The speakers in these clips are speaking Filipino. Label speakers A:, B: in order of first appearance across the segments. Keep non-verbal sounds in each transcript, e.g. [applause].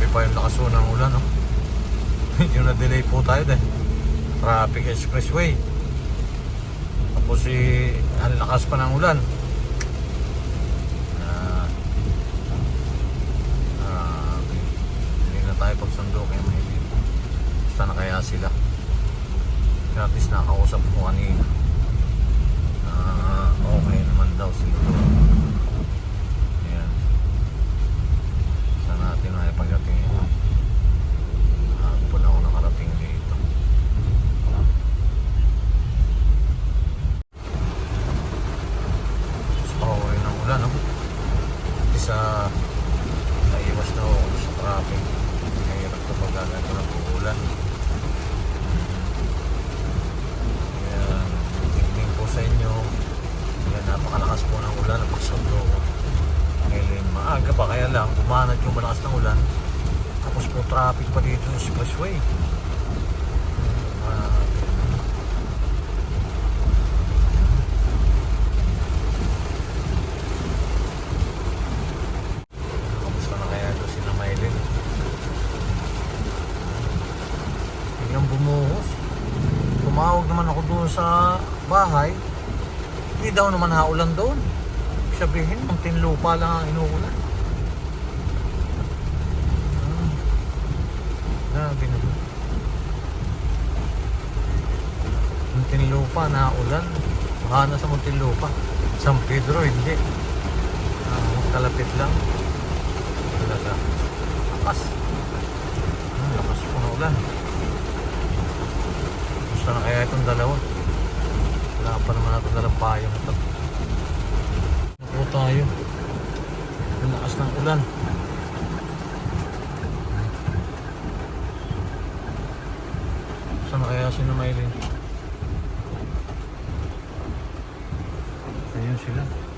A: Grabe pa yung lakas ng ulan, no? [laughs] Medyo na-delay po tayo dahil traffic expressway. Tapos si ang lakas pa ng ulan. Ah, grabe. Hindi na tayo pagsundo kay Maylin. Sana kaya sila. Kaya at least nakausap ko kanina. Ah, okay naman daw sila. Ayan. Sana natin ay pagdating yun. Hapon ako nakarating dito. Mas power ng ulan, no? Isa, naiwas na ako sa traffic. Mahirap ito pag gaganto ng ulan. Ayan, tingin po sa inyo. Ayan, napakalakas po ng ulan. Napakasundo ko. Ngayon, maaga pa kaya lang, bumanat yung malakas ng ulan. Tapos po traffic pa dito expressway. Ah, Kamusta na kaya doon si Namaylin? Biglang bumuhos. Tumawag naman ako doon sa bahay. Hindi daw naman haulan doon. Sabihin, ang tinlupa lang ang inuulan. Ah. Grabe naman. Muntinlupa na ulan. Baka na sa Muntinlupa. San Pedro, hindi. Ah, kalapit lang. Talaga. Lakas. Ah, lakas po na ulan. Gusto na kaya itong dalawa. Wala pa naman natin dalang payong ito. Naku tayo. Ang lakas ng ulan. Kaya si Namaylin? Ayun sila.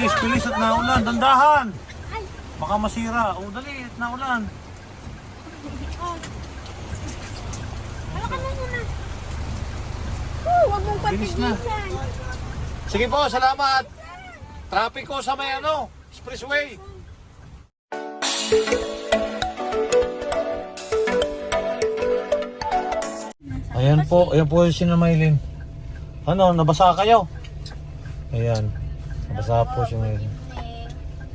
A: Bilis, bilis at naulan. Dandahan! Baka masira. O, dali at naulan.
B: Hawakan mo muna. Oh, wag mong
A: Bilis na.
B: patigilan.
A: Sige po, salamat. Traffic ko sa may ano, expressway. Ayan po, ayan po yung sinamaylin. Ano, nabasa kayo? Ayan, nabasa po si Maylin.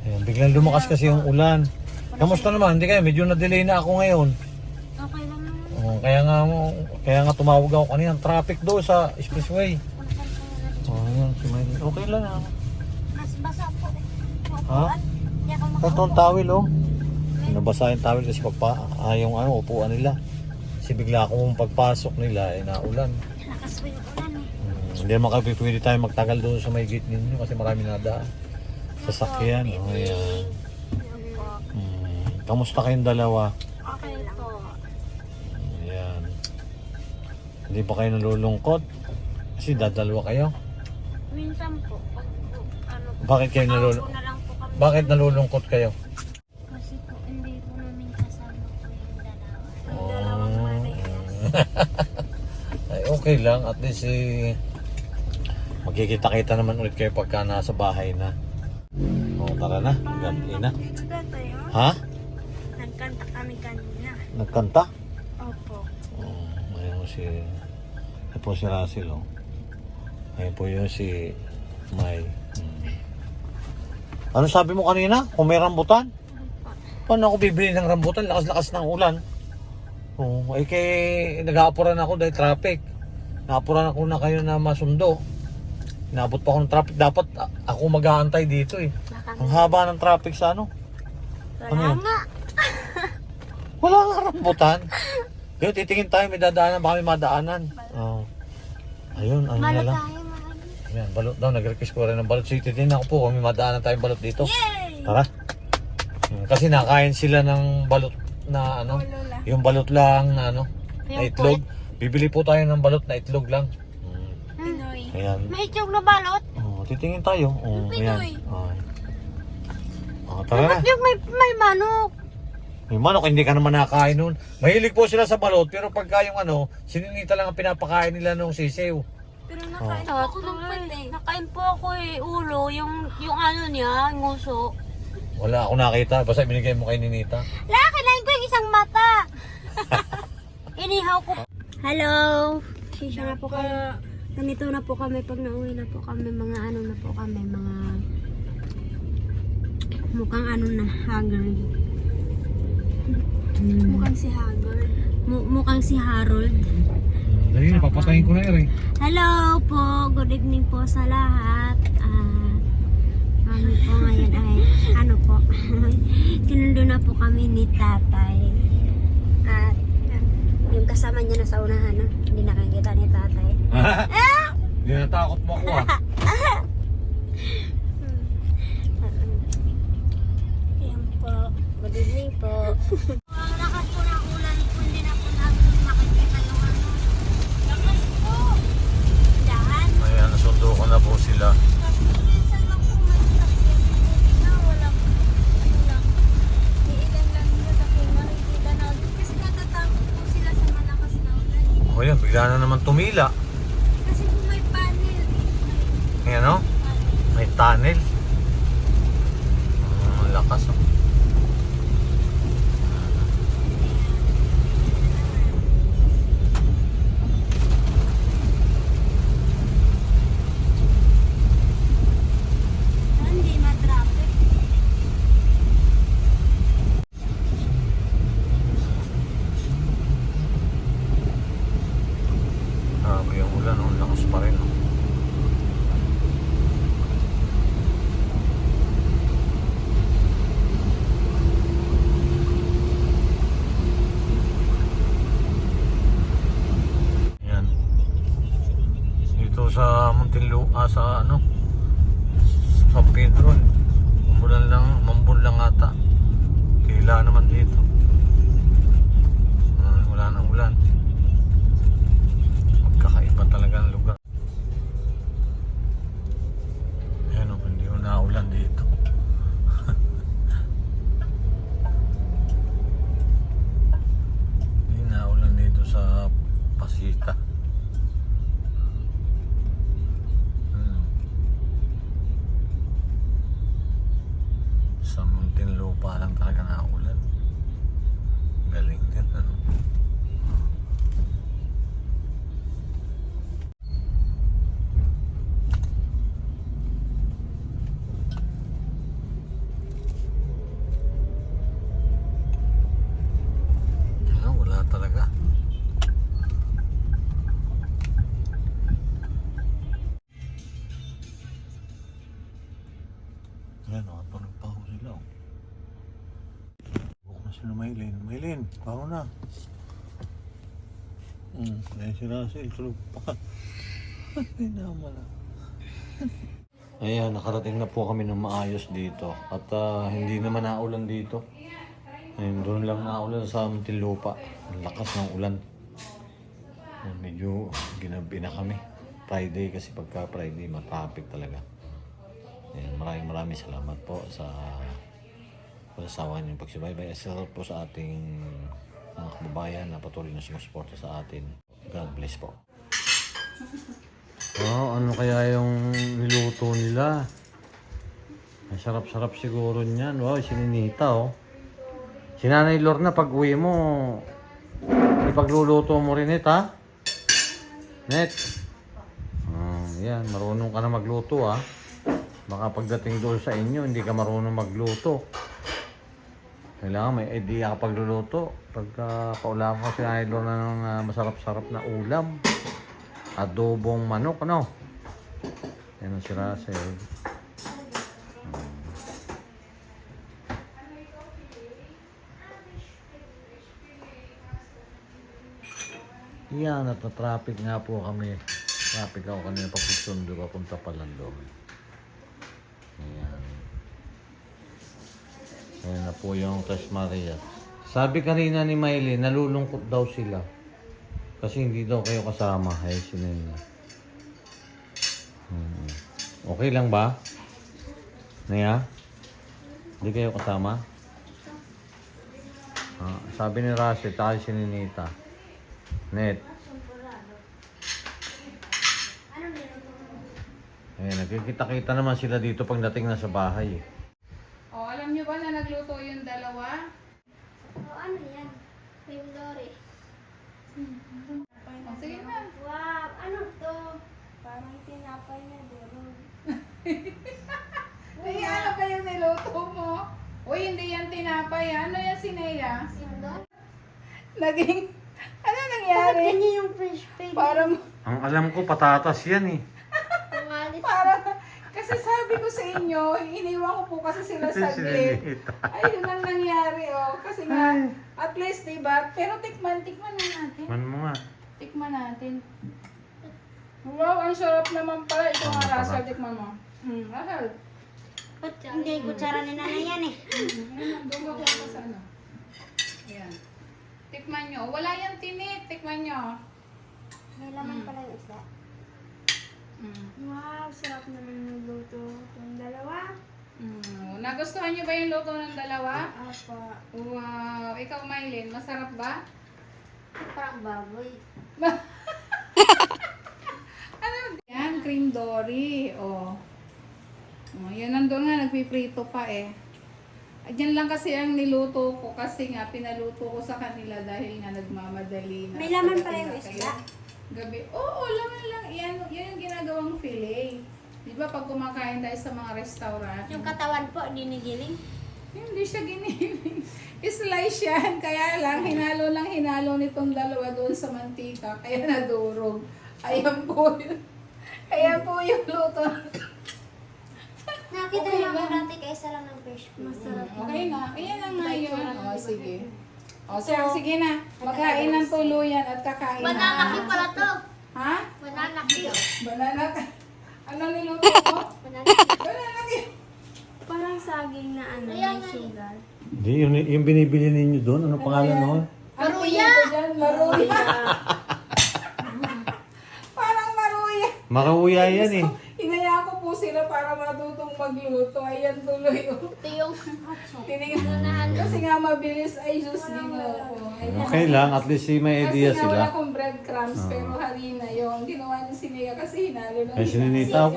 A: Ayan, biglang lumakas kasi yung ulan. Kamusta naman? Hindi kayo, medyo na-delay na ako ngayon.
B: Okay lang naman.
A: Oh, kaya nga kaya nga tumawag ako kanina, traffic do sa expressway. Oh, ayan, si Maylin. Okay lang ah.
B: Mas basa po.
A: Ha? Ang tawil oh. Nabasa yung tawil kasi pagpa, ah, yung ano, upuan nila. Kasi bigla akong pagpasok nila, eh, naulan.
B: Lakas po yung
A: hindi naman kami pwede tayo magtagal doon sa may gate ninyo kasi marami nadaan. Sasakyan. Oh.
B: Opo.
A: Hmm, kamusta kayong dalawa?
B: Okay po.
A: Ayan. Hindi ba kayo nalulungkot? Kasi dadalawa kayo.
B: Minsan po, pag po, ano po,
A: Bakit kayo nalul-
B: nakaupo na lang po kami.
A: Bakit nalulungkot kayo?
B: Kasi po, hindi po namin kasama po yung dalawa.
A: Oh.
B: Dalawang parehas.
A: Ay, okay lang. At least eh, magkikita-kita naman ulit kayo pagka nasa bahay na. O, tara na. Gabi na.
B: Tayo.
A: Ha?
B: Nagkanta kami kanina.
A: Nagkanta?
B: Opo.
A: Oh, po si... Ayun po si Russell, oh. Ayun po yun si May. Hmm. Ano sabi mo kanina? Kung may rambutan? Paano ako bibili ng rambutan? Lakas-lakas ng ulan. Oh, ay kay nag-aapuran ako dahil traffic. Naapuran ako na kayo na masundo. Inabot pa ako ng traffic. Dapat a- ako mag-aantay dito eh.
B: Baka
A: Ang haba ng traffic sa ano.
B: wala
A: Ano yun?
B: nga. [laughs]
A: Wala nga rambutan. Kaya titingin tayo, may dadaanan, baka may madaanan. Oh. Ayun, ano na
B: Malo
A: lang.
B: tayo, mahal.
A: Ayan, balot daw, nag-request ko rin ng balot. So, titingin ako po kung may madaanan tayong balot dito.
B: Yay!
A: Tara. Hmm, Kasi nakain sila ng balot na ano,
B: Ulo lang.
A: yung balot lang na ano, na
B: Yung
A: itlog. Bibili po tayo ng balot na itlog lang.
B: Pinoy.
A: Ayan.
B: May itlog na balot?
A: Oh, titingin tayo. Oh,
B: Yung
A: ayan.
B: Pinoy.
A: Ay. Oh, tara na.
B: Yung may, may manok.
A: May manok, hindi ka naman nakakain nun. Mahilig po sila sa balot, pero pagka yung ano, sininita lang ang pinapakain nila nung sisiw.
B: Pero
A: nakain
B: po ako ng pati. Nakain po ako eh, ulo, yung, yung ano niya, nguso.
A: Wala ako nakita, basta binigay mo kay Ninita.
B: La, kinain ko yung isang mata. [laughs] Inihaw ko. Hello. Sisya na po kami. Ganito na po kami pag nauwi na po kami. Mga ano na po kami. Mga mukhang ano na, haggard. Mukhang si Haggard. mukhang si Harold.
A: Dali na, papatayin ko na eh.
B: Hello po, good evening po sa lahat. Ah, kami po ngayon ay, ano po, [laughs] sinundo na po kami ni tatay. At ah, yung kasama niya na sa unahan, no? Hindi nakikita ni tatay. [laughs]
A: Hindi natakot mo ako ah. [laughs]
B: Yan po, good evening po. Ang lakas po ng ulan, hindi na po namin makikita yung ano. Lakas po! Dahan.
A: Ayan, nasundo ko na po sila.
B: Minsan lang po masasakyan na walang ano lang. Iilan lang yung sakyan makikita na. Kasi natatakot po sila sa malakas na ulan.
A: O yan, bigla na naman tumila.
B: Kasi po may panel. May
A: Ayan o,
B: panel.
A: may tunnel. Ang lakas oh.
B: Hindi ma-traffic.
A: Grabe yung ulan, oh. ang lakas pa rin. Oh. Yan. Dito sa Muntinlu, ah, sa ano, sa Pedro, umulan lang, mambul lang ata. Kila naman dito. Ah, wala nang ulan. Magkakaiba talaga ng lugar. Ayan o, hindi ko naulan dito. hindi naulan dito sa Pasita. Hmm. Sa Muntinlupa lang talaga naulan. Galing din. Ano, Maylin, bago na. Hmm, kaya si Russell, tulog pa. [laughs] Ayan, nakarating na po kami ng maayos dito. At ah, hindi naman naulan dito. Ayun, doon lang naulan sa Muntinlupa. Ang lakas ng ulan. Ayun, medyo ginabi na kami. Friday kasi pagka Friday, matraffic talaga. Ayan, maraming maraming salamat po sa pagsasawa niyong pagsubaybay. At salamat po sa ating mga kababayan na patuloy na sumusuporta sa atin. God bless po. [laughs] Oh, ano kaya yung niluto nila? Ang sarap-sarap siguro niyan. Wow, sininita oh. Si Nanay Lorna, pag uwi mo, ipagluluto mo rin ito, ha? Net. Oh, yan, marunong ka na magluto, ha? Baka pagdating doon sa inyo, hindi ka marunong magluto. Kailangan may idea ka pagluluto. Pagka kaulam ko si Nanay Lorna ng ah, masarap-sarap na ulam. Adobong manok, ano? Yan ang si Russell. Yan, at traffic nga po kami. Traffic ako kanina papagsundo papunta pa lang doon. Ayan na po yung Tres Marias. Sabi kanina ni Miley, nalulungkot daw sila. Kasi hindi daw kayo kasama. Ay, sinina. Hmm. Okay lang ba? Naya? Hindi kayo kasama? Ah, sabi ni Russell, tayo si Ninita. Net. Eh, nagkikita-kita naman sila dito pagdating na sa bahay. eh.
C: Oh, ba na nagluto yung dalawa?
B: O ano yan? Cream Dory.
C: Oh, sige na.
B: Wow, ano to? Parang tinapay na durog. [laughs]
C: Ay, ano ba yung niluto mo? Uy, hindi yan tinapay. Ano yan si Nea? Naging, [laughs] ano
B: Bakit
C: nangyari?
B: ganyan yung fresh pig?
C: Parang,
A: Ang alam ko, patatas yan eh.
B: Pangalit.
C: parang, kasi sabi ko sa inyo, iniwan ko po kasi sila
A: Si
C: saglit. Ay, yun ang nangyari, oh. Kasi nga, at least, diba? Pero tikman, tikman na natin.
A: Man mo nga.
C: Tikman natin. Wow, ang sarap naman pala. Ito nga. Russell, tikman mo. Hmm, Russell.
B: Ba't hindi kutsara ni nanay yan eh?
C: Dumago ako sa ano. Ayan. Tikman nyo. Wala yan tinit. Tikman nyo.
B: May laman pala yung isda.
C: Mm.
B: Wow, sarap naman yung luto. Yung dalawa.
C: Mm. Nagustuhan nyo ba yung luto ng dalawa?
B: Apa.
C: Wow. Ikaw, Mylene, masarap ba?
B: Parang baboy. [laughs]
C: Ano? Yan, cream dory. Oh. Oh, yan nandun nga, nagpiprito pa eh. Diyan lang kasi ang niluto ko kasi nga pinaluto ko sa kanila dahil nga nagmamadali na.
B: May laman pala yung isda.
C: Gabi. Oo, laman lang. Yan, yan yung ginagawang fillet. Di ba pag kumakain tayo sa mga restaurant,
B: Yung katawan po, dinigiling.
C: hindi siya giniling. [laughs] Slice yan. Kaya lang, hinalo lang hinalo nitong dalawa doon sa mantika. Kaya nadurog. Ayan po yun. [laughs] Ayan po yung luto.
B: Nakita
C: Okay lang.
B: dati kaysa lang ng pig. Masarap.
C: Okay na. Ayan na nga yun. O, sige. O, sir, sige na. Magkain ng tuluyan at kakain na.
B: Banana cue pala to.
C: Ha?
B: Banana cue.
C: Banana ka. [laughs] Ano niluto mo?
B: Banana cue. Parang saging na ano, may sugar.
A: Hindi, yung, yung binibili ninyo doon, ano pangalan noon?
C: Ano dyan? Maruya. [laughs] Parang maruya.
A: Maruya yan eh.
C: Po sila para matutong magluto. Ayan tuloy. oh.
B: Ito yung
C: Tinignan. Kasi nga mabilis ay just ginoo. Ayan.
A: Okay lang, at least si may
C: Kasi
A: idea
C: nga wala
A: sila.
C: akong breadcrumbs pero harina yung ginawa ni Sinea kasi hinalo lang.
A: Ay, sininita ako.